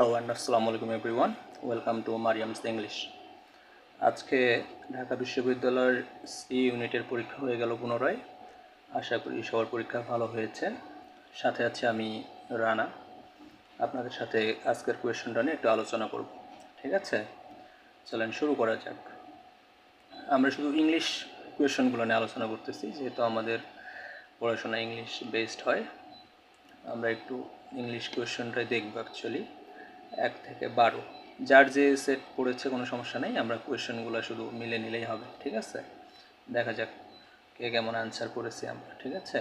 Hello and আসসালামু আলাইকুম everyone welcome to Mariam's English আজকে ঢাকা বিশ্ববিদ্যালয়ের সি ইউনিটের পরীক্ষা হয়ে গেল পুনরায়। আশা করি সবার পরীক্ষা ভালো হয়েছে। সাথে আছে আমি রানা। আপনাদের সাথে আজকের কোয়েশনটা নিয়ে একটু আলোচনা করব। ঠিক আছে? চলেন শুরু করা যাক। আমরা শুধু ইংলিশ কোয়েশনগুলো নিয়ে আলোচনা করতেছি, যেহেতু আমাদের পড়াশোনা ইংলিশ বেসড হয়। আমরা একটু ইংলিশ কোয়েশনটাই দেখব অ্যাকচুয়ালি এক থেকে বারো। যার যে সেট পড়েছে কোনো সমস্যা নেই, আমরা কোয়েশনগুলো শুধু মিলে নিলেই হবে, ঠিক আছে? দেখা যাক কে কেমন অ্যান্সার করেছি আমরা, ঠিক আছে?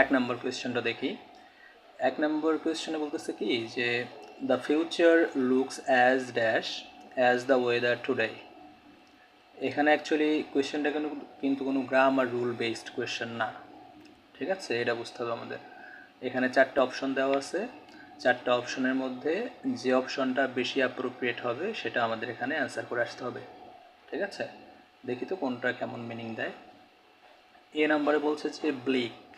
এক নম্বর কোয়েশ্চেনটা দেখি। এক নম্বর কোয়েশ্চেনে বলতেছে কি যে the future looks as dash as the weather today এখানে অ্যাকচুয়ালি কোয়েশ্চেনটা কিন্তু কিন্তু কোনো গ্রামার রুল বেসড কোয়েশ্চেন না, ঠিক আছে? এটা বুঝতে হবে আমাদের। এখানে চারটে অপশন দেওয়া আছে। চারটে অপশনের মধ্যে যে অপশনটা বেশি অ্যাপ্রোপ্রিয়েট হবে, সেটা আমাদের এখানে অ্যান্সার করে আসতে হবে। ঠিক আছে? দেখি তো কোনটা কেমন মিনিং দেয়। এ নাম্বারে বলছে যে ব্লিক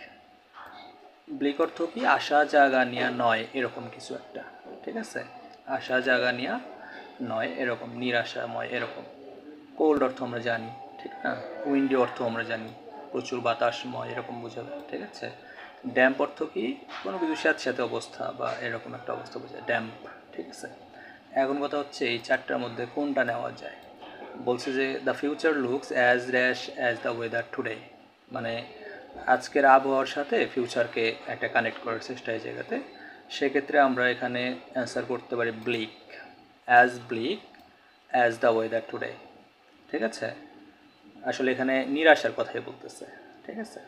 ব্লিক অর্থ কি? আশা, জাগা, নিয়া, নয়, এরকম কিছু একটা। ঠিক আছে? আশা, জাগা, নিয়া, নয়, এরকম। নিরাশাময়, এরকম। কোল্ড অর্থ আমরা জানি। ঠিক না? উইন্ডি অর্থ আমরা জানি। প্রচুর বাতাসময়, এরকম বোঝাবে। ঠিক আছে? ড্যাম্প অর্থ কি? কোনো কিছু স্যাঁতস্যাঁতে অবস্থা বা এরকম একটা অবস্থা বোঝায়। ড্যাম্প ঠিক আছে? এখন কথা হচ্ছে এই চারটার মধ্যে কোনটা নেওয়া যায়? বলছে যে the future looks as rash as the weather today মানে আজকের আবহাওয়ার সাথে ফিউচারকে একটা কানেক্ট করার চেষ্টা এই জায়গাতে। সেক্ষেত্রে আমরা এখানে অ্যান্সার করতে পারি bleak as bleak as the weather today ঠিক আছে? আসলে এখানে নিরাশার কথাই বলতেছে। ঠিক আছে?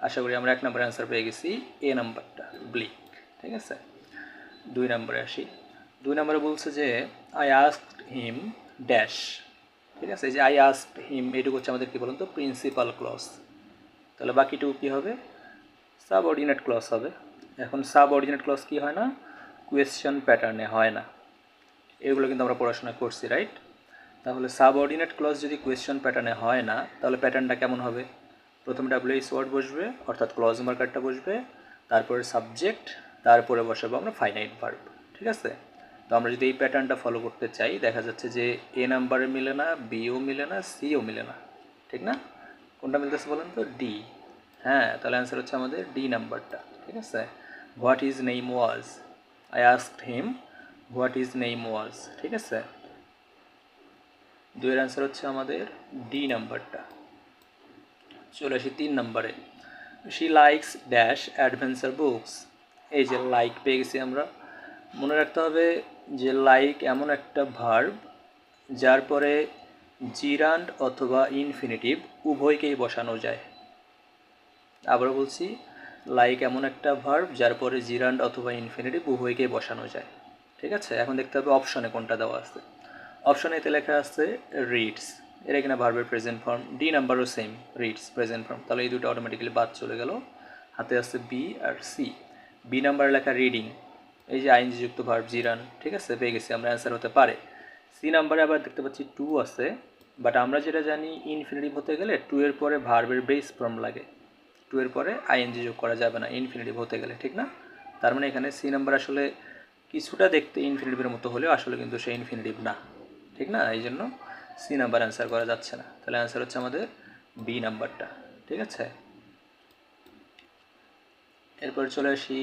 আশা করি আমরা এক নম্বর অ্যান্সার পেয়ে গেছি এ নাম্বারটা ব্লিক ঠিক আছে? দুই নম্বরে আসি। দুই নম্বরে বলছে যে আই আস্ক হিম ড্যাশ ঠিক আছে? যে আই আস্ক হিম এটুকু হচ্ছে আমাদের কী বলুন তো? প্রিন্সিপাল ক্লস তাহলে বাকিটুকু কী হবে? সাব অর্ডিনেট ক্লস হবে। এখন সাব অর্ডিনেট ক্লস কী হয় না? কোয়েশ্চেন প্যাটার্নে হয় না। এগুলো কিন্তু আমরা পড়াশোনা করছি রাইট তাহলে সাব অর্ডিনেট ক্লস যদি কোয়েশ্চেন প্যাটার্নে হয় না, তাহলে প্যাটার্নটা কেমন হবে? প্রথমে ডাব্লিউএইচ ওয়ার্ড বসবে, অর্থাৎ ক্লজ মার্কারটা বসবে, তারপরে সাবজেক্ট তারপরে বসাবো আমরা ফাইনাইট ভার্ব ঠিক আছে? তো আমরা যদি এই প্যাটার্নটা ফলো করতে চাই, দেখা যাচ্ছে যে এ নাম্বারে মিলে না বিও মিলে না সিও মিলে না, ঠিক না? কোনটা মিলতেছে বলেন তো? ডি হ্যাঁ তাহলে অ্যান্সার হচ্ছে আমাদের ডি নাম্বারটা ঠিক আছে? What is name was I asked him what is name was ঠিক আছে? দুইয়ের অ্যান্সার হচ্ছে আমাদের ডি নাম্বারটা চলে আসি তিন নম্বরে। She likes dash adventure books এই যে লাইক পেয়ে গেছি আমরা। মনে রাখতে হবে যে লাইক এমন একটা ভার্ব যার পরে জিরান্ড অথবা ইনফিনিটিভ উভয়কেই বসানো যায়। আবার বলছি লাইক এমন একটা ভার্ব যার পরে জিরান্ড অথবা ইনফিনিটিভ উভয়কেই বসানো যায়। ঠিক আছে? এখন দেখতে হবে অপশনে কোনটা দেওয়া আছে। অপশনে এতে লেখা আছে রিডস এর এখানে ভার্বের প্রেজেন্ট ফর্ম ডি নাম্বারও সেম রিডস প্রেজেন্ট ফর্ম তাহলে এই দুটো অটোমেটিক্যালি বাদ চলে গেল। হাতে আছে বি আর সি বি নাম্বার লেখা রিডিং এই যে আইনজি যুক্ত ভার্ব জিরান ঠিক আছে? পেয়ে গেছি, আমরা অ্যান্সার হতে পারে। সি নাম্বারে আবার দেখতে পাচ্ছি টু আছে বাট আমরা যেটা জানি ইনফিনিটিভ হতে গেলে টু এর পরে ভার্বের বেস ফর্ম লাগে। টু এর পরে আইএনজি যোগ করা যাবে না ইনফিনিটিভ হতে গেলে, ঠিক না? তার মানে এখানে সি নাম্বার আসলে কিছুটা দেখতে ইনফিনিটিভের মতো হলেও আসলে কিন্তু সে ইনফিনিটিভ না, ঠিক না? এই জন্য সি নাম্বার অ্যান্সার করা যাচ্ছে না। তাহলে অ্যান্সার হচ্ছে আমাদের বি নাম্বারটা, ঠিক আছে? এরপর চলে আসি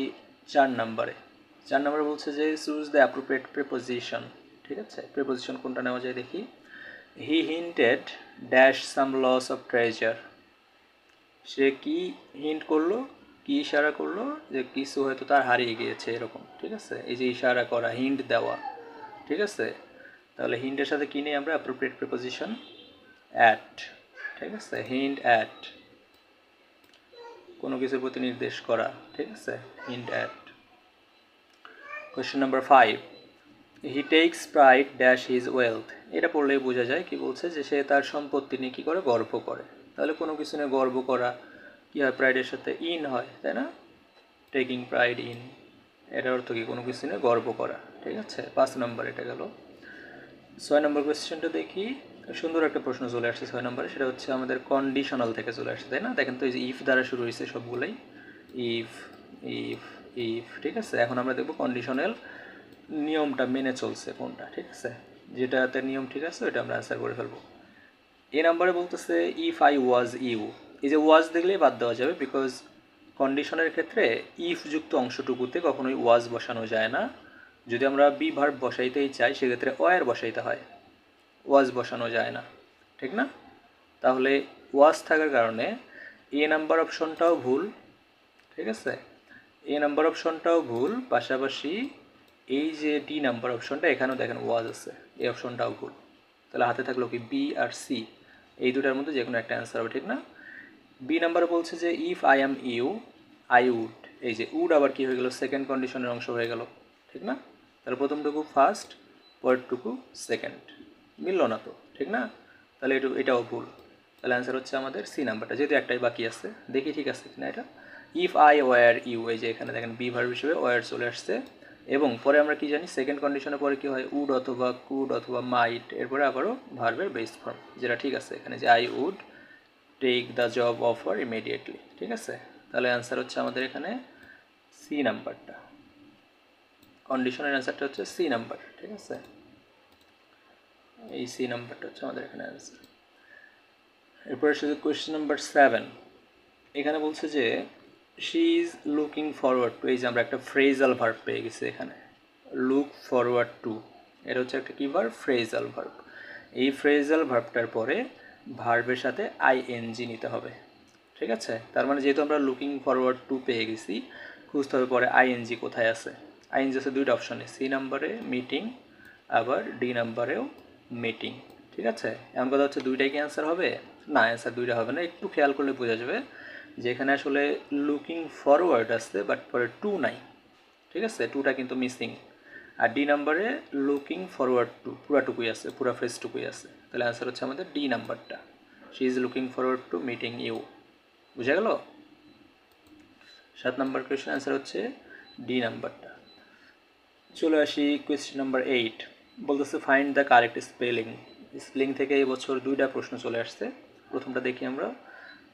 চার নাম্বারে। চার নাম্বারে বলছে যে চুজ দ্য অ্যাপ্রোপ্রিয়েট প্রেপোজিশন ঠিক আছে? প্রেপোজিশন কোনটা নেওয়া যায় দেখি। He hinted dash some loss of treasure সে কি হিন্ট করল? কি ইশারা করল? যে কিছু হয়তো তার হারিয়ে গিয়েছে, এরকম, ঠিক আছে? এই যে ইশারা করা হিন্ট দেওয়া, ঠিক আছে? তাহলে হিন্টের সাথে কিনে আমরা অ্যাপ্রোপ্রিয়েট প্রিপোজিশন অ্যাট ঠিক আছে? হিন্ট অ্যাট কোনো কিছুর প্রতি নির্দেশ করা, ঠিক আছে? Hint at question number five he takes pride dash his wealth এটা পড়লেই বোঝা যায় কি বলছে যে সে তার সম্পত্তি নিয়ে কী করে? গর্ব করে। তাহলে কোনো কিছু নিয়ে গর্ব করা কী হয়? প্রাইডের সাথে ইন হয়, তাই না? টেকিং প্রাইড ইন এটার অর্থ কি? কোনো কিছু নিয়ে গর্ব করা, ঠিক আছে? পাঁচ নম্বর এটা গেল। ছয় নম্বর কোয়েশ্চেনটা দেখি। সুন্দর একটা প্রশ্ন চলে আসছে ছয় নম্বরে, সেটা হচ্ছে আমাদের কন্ডিশনাল থেকে চলে আসছে, তাই না? দেখেন তো এই যে ইফ দ্বারা শুরু হয়েছে সবগুলোই। ইফ ইফ ইফ ঠিক আছে? এখন আমরা দেখব কন্ডিশনাল নিয়মটা মেনে চলছে কোনটা, ঠিক আছে? যেটাতে নিয়ম ঠিক আছে, ওইটা আমরা অ্যান্সার করে ফেলব। এ নাম্বারে বলতেছে ইফ আই ওয়াজ ইউ এই যে ওয়াজ দেখলেই বাদ দেওয়া যাবে বিকজ কন্ডিশনের ক্ষেত্রে ইফ যুক্ত অংশটুকুতে কখনোই ওয়াজ বসানো যায় না। যদি আমরা বি ভার্ব বসাইতেই চাই, সেক্ষেত্রে ওয়ার বসাইতে হয়। ওয়াজ বসানো যায় না, ঠিক না? তাহলে ওয়াজ থাকার কারণে এ নাম্বার অপশনটাও ভুল, ঠিক আছে? এ নাম্বার অপশনটাও ভুল, পাশাপাশি এই যে ডি নাম্বার অপশনটা এখানেও দেখেন ওয়াজ আছে, এই অপশনটাও ভুল। তাহলে হাতে থাকল কি বি আর সি এই দুটার মধ্যে যে কোনো একটা অ্যান্সার হবে, ঠিক না? বি নাম্বারে বলছে যে if I am you I would এই যে উড আবার কি হয়ে গেল? সেকেন্ড কন্ডিশনের অংশ হয়ে গেল, ঠিক না? তাহলে প্রথমটুকু ফার্স্ট পরেরটুকু সেকেন্ড মিলল না তো, ঠিক না? তাহলে এটু এটাও ভুল। তাহলে অ্যান্সার হচ্ছে আমাদের সি নাম্বারটা যেহেতু একটাই বাকি আছে, দেখি ঠিক আছে কিনা এটা। ইফ আই ওয়ার ইউ এই যে এখানে দেখেন বি ভার্ব হিসেবে ওয়ার চলে আসছে। এবং পরে আমরা কি জানি সেকেন্ড কন্ডিশনের পরে কি হয়? উড অথবা কুড অথবা মাইট এরপরে আবারও ভার্বের বেস ফর্ম যেটা ঠিক আছে এখানে যে I would take the job offer immediately ঠিক আছে? তাহলে অ্যান্সার হচ্ছে আমাদের এখানে সি নাম্বারটা কন্ডিশনের অ্যান্সারটা হচ্ছে সি নাম্বার ঠিক আছে? এই সি নাম্বারটা হচ্ছে আমাদের এখানে অ্যান্সার এরপরে শুধু কোয়েশ্চেন নাম্বার সেভেন এখানে বলছে যে she is looking forward to এই যে আমরা একটা ফ্রেজাল ভার্ব পেয়ে গেছি এখানে। লুক ফরওয়ার্ড টু এটা হচ্ছে একটা কী ভার্ব ফ্রেজাল ভার্ব এই ফ্রেজাল ভার্বটার পরে ভার্বের সাথে আইএনজি নিতে হবে, ঠিক আছে? তার মানে যেহেতু আমরা লুকিং ফরওয়ার্ড টু পেয়ে গেছি, খুঁজতে হবে পরে আইএনজি কোথায় আছে। আইএনজি আছে, দুইটা অপশনে সি নাম্বারে মিটিং আবার ডি নাম্বারেও মিটিং ঠিক আছে? এমন কথা হচ্ছে দুইটাই কি অ্যান্সার হবে? না অ্যান্সার দুইটা হবে না, একটু খেয়াল করলে বোঝা যাবে যে এখানে আসলে লুকিং ফরওয়ার্ড আসছে বাট পরে টু নাই, ঠিক আছে? টুটা কিন্তু মিসিং আর ডি নাম্বারে লুকিং ফরওয়ার্ড টু পুরাটুকুই আছে, পুরা ফ্রেজটুকুই আছে, তাহলে অ্যান্সার হচ্ছে আমাদের ডি নাম্বারটা she is looking forward to meeting you বুঝা গেল? সাত নাম্বার কোয়েশ্চেন অ্যান্সার হচ্ছে ডি নাম্বারটা চলে আসি কোয়েশ্চেন নাম্বার এইট বলতেছে find the correct spelling spelling থেকে এই বছর দুইটা প্রশ্ন চলে আসছে। প্রথমটা দেখি আমরা।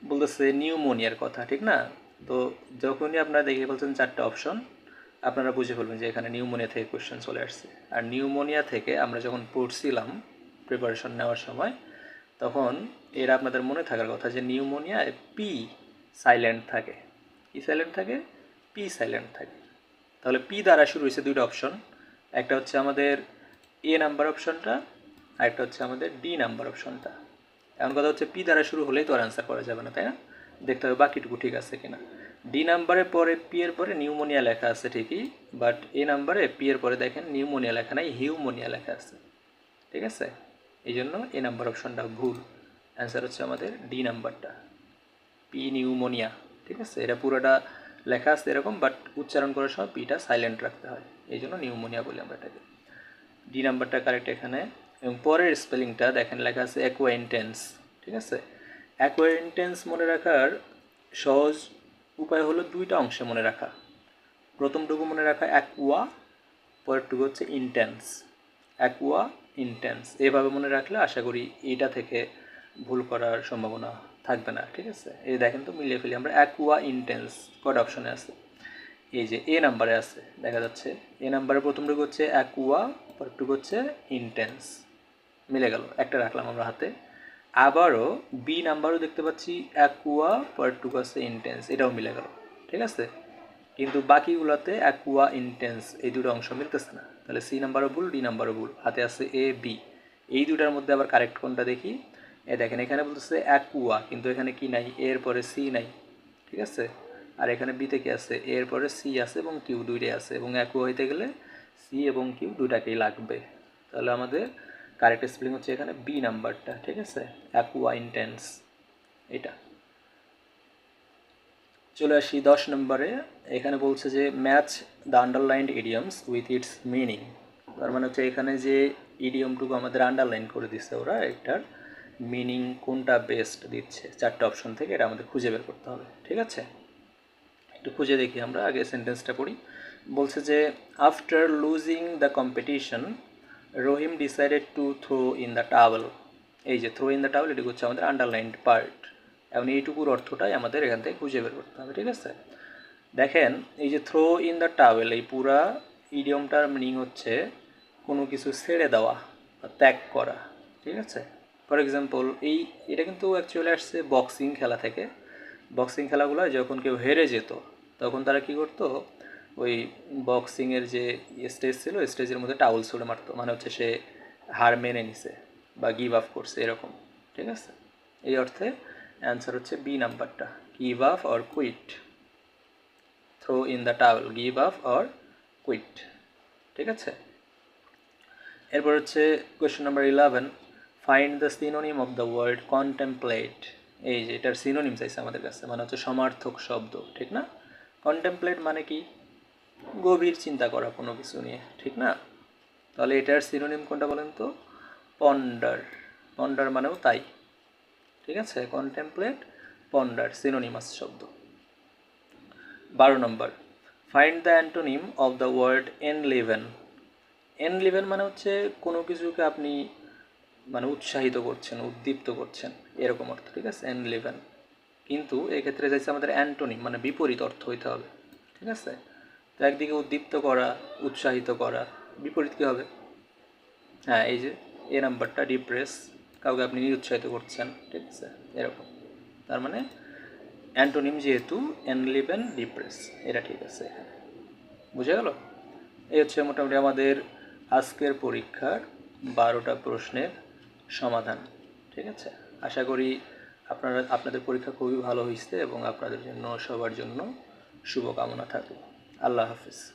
বলতেছে নিউমোনিয়ার কথা ঠিক না? তো যখনই আপনারা দেখে বলছেন চারটা অপশন আপনারা বুঝে ফেলবেন যে এখানে নিউমোনিয়া থেকে কোয়েশ্চেন চলে আসছে। আর নিউমোনিয়া থেকে আমরা যখন পড়ছিলাম প্রিপারেশন নেওয়ার সময়, তখন এরা আপনাদের মনে থাকার কথা যে নিউমোনিয়ায় পি সাইলেন্ট থাকে। কি সাইলেন্ট থাকে পি সাইলেন্ট থাকে। তাহলে পি দ্বারা শুরু হয়েছে দুইটা অপশন একটা হচ্ছে আমাদের এ নাম্বার অপশনটা আর একটা হচ্ছে আমাদের ডি নাম্বার অপশনটা এমন কথা হচ্ছে পি দ্বারা শুরু হলেই তো আর অ্যান্সার করা যাবে না, তাই না? দেখতে হবে বাকিটুকু ঠিক আছে কিনা। ডি নাম্বারের পরে পি এর পরে নিউমোনিয়া লেখা আছে ঠিকই বাট এ নাম্বারে পি এর পরে দেখেন নিউমোনিয়া লেখা নাই হিউমোনিয়া লেখা আছে। ঠিক আছে? এই জন্য এ নাম্বার অপশনটা ভুল। অ্যান্সার হচ্ছে আমাদের ডি নাম্বারটা পি নিউমোনিয়া ঠিক আছে? এটা পুরোটা লেখা আছে এরকম বাট উচ্চারণ করার সময় পিটা সাইলেন্ট রাখতে হয়। এই জন্য নিউমোনিয়া বলি আমরা এটাকে। ডি নাম্বারটা কারেক্ট এখানে। এবং পরের স্পেলিংটা দেখেন লেখা আছে অ্যাকোয়েন্টেন্স ঠিক আছে? অ্যাকোয়েন্টেন্স মনে রাখার সহজ উপায় হলো দুইটা অংশে মনে রাখা। প্রথমটুকু মনে রাখা অ্যাকুয়া পরেরটুকু হচ্ছে ইন্টেন্স অ্যাকুয়া ইন্টেন্স এভাবে মনে রাখলে আশা করি এটা থেকে ভুল করার সম্ভাবনা থাকবে না, ঠিক আছে? এই দেখেন তো মিলিয়ে ফেলি, আমরা অ্যাকুয়া ইন্টেন্স কটা অপশনে আছে। এই যে এ নাম্বারে আছে, দেখা যাচ্ছে। এ নাম্বারে প্রথমটুকু হচ্ছে অ্যাকুয়া পরেরটুকু হচ্ছে ইন্টেন্স মিলে গেল, একটা রাখলাম আমরা হাতে। আবারও বি নাম্বারও দেখতে পাচ্ছি অ্যাকুয়া পরেরটুকু আছে ইন্টেন্স এটাও মিলে গেল, ঠিক আছে? কিন্তু বাকিগুলোতে অ্যাকুয়া ইন্টেন্স এই দুটো অংশ মিলতেছে না। তাহলে সি নাম্বারও ভুল ডি নাম্বারও ভুল, হাতে আছে এ বি এই দুটার মধ্যে আবার কারেক্ট কোনটা দেখি? এ দেখেন, এখানে বলতেছে অ্যাকুয়া কিন্তু এখানে কি নাই? এর পরে সি নাই, ঠিক আছে? আর এখানে বিতে কি আছে? এর পরে সি আছে এবং কিউ দুইটাই আছে, এবং অ্যাকুয়া হইতে গেলে সি এবং কিউ দুইটাকেই লাগবে। তাহলে আমাদের কারেক্ট স্পেলিং হচ্ছে এখানে বি নাম্বারটা, ঠিক আছে? অ্যাকুয়া ইন্টেন্স এটা। চলে আসি দশ নম্বরে, এখানে বলছে যে match the underlined idioms with its meaning তার মানে হচ্ছে এখানে যে ইডিয়মটুকু আমাদের আন্ডারলাইন করে দিচ্ছে ওরা, এটার মিনিং কোনটা বেস্ট দিচ্ছে, চারটে অপশন থেকে এটা আমাদের খুঁজে বের করতে হবে, ঠিক আছে? একটু খুঁজে দেখি আমরা, আগে সেন্টেন্সটা পড়ি। বলছে যে after losing the competition Rahim decided to throw in the towel এই যে থ্রো ইন দ্য টাওয়েল এটি হচ্ছে আমাদের আন্ডারলাইন্ড পার্ট এখন এইটুকুর অর্থটাই আমাদের এখান থেকে খুঁজে বের করতে হবে, ঠিক আছে? দেখেন, এই যে থ্রো ইন দ্য টাওয়েল এই পুরা ইডিয়মটার মিনিং হচ্ছে কোনো কিছু ছেড়ে দেওয়া ত্যাগ করা, ঠিক আছে? ফর এক্সাম্পল এই, এটা কিন্তু অ্যাকচুয়ালি আসছে বক্সিং খেলা থেকে। বক্সিং খেলাগুলো যখন কেউ হেরে যেত, তখন তারা কি করতো? ওই বক্সিংয়ের যে স্টেজ ছিল স্টেজের মধ্যে টাউল ছুড়ে মারতো। মানে হচ্ছে সে হার মেনে নিছে বা গিভ আপ করছে, এরকম। ঠিক আছে? এই অর্থে অ্যান্সার হচ্ছে বি নাম্বারটা। Give up or quit throw in the towel give up or quit ঠিক আছে? এরপর হচ্ছে question number eleven find the synonym of the word contemplate এই যে, এটার সিনোনিম চাইছে আমাদের কাছে মানে হচ্ছে সমার্থক শব্দ, ঠিক না? কন্টেম্পলেট মানে কি? গভীর চিন্তা করা কোনো কিছু নিয়ে, ঠিক না? তাহলে এটার সিনোনিম কোনটা বলেন তো? পন্ডার পন্ডার মানেও তাই, ঠিক আছে? কন্টেম্পলেট পন্ডার সিনোনিমাস শব্দ। বারো নম্বর find the antonym of the word enliven enliven মানে হচ্ছে কোনো কিছুকে আপনি মানে উৎসাহিত করছেন, উদ্দীপ্ত করছেন, এরকম অর্থ, ঠিক আছে? এনলিভেন কিন্তু এক্ষেত্রে চাইছে আমাদের অ্যান্টোনিম মানে বিপরীত অর্থ হইতে হবে, ঠিক আছে? তো একদিকে উদ্দীপ্ত করা, উৎসাহিত করা, বিপরীত কী হবে? হ্যাঁ এই যে, এ নাম্বারটা ডিপ্রেস কাউকে আপনি নিরুৎসাহিত করছেন, ঠিক আছে? এরকম। তার মানে অ্যান্টোনিম যেহেতু এনলিভেন ডিপ্রেস এটা ঠিক আছে এখানে। বুঝে গেল? এই হচ্ছে মোটামুটি আমাদের আজকের পরীক্ষার বারোটা প্রশ্নের সমাধান, ঠিক আছে? আশা করি আপনারা, আপনাদের পরীক্ষা খুবই ভালো হয়েছে এবং আপনাদের জন্য, সবার জন্য শুভকামনা থাকল। আল্লাহ হাফিজ।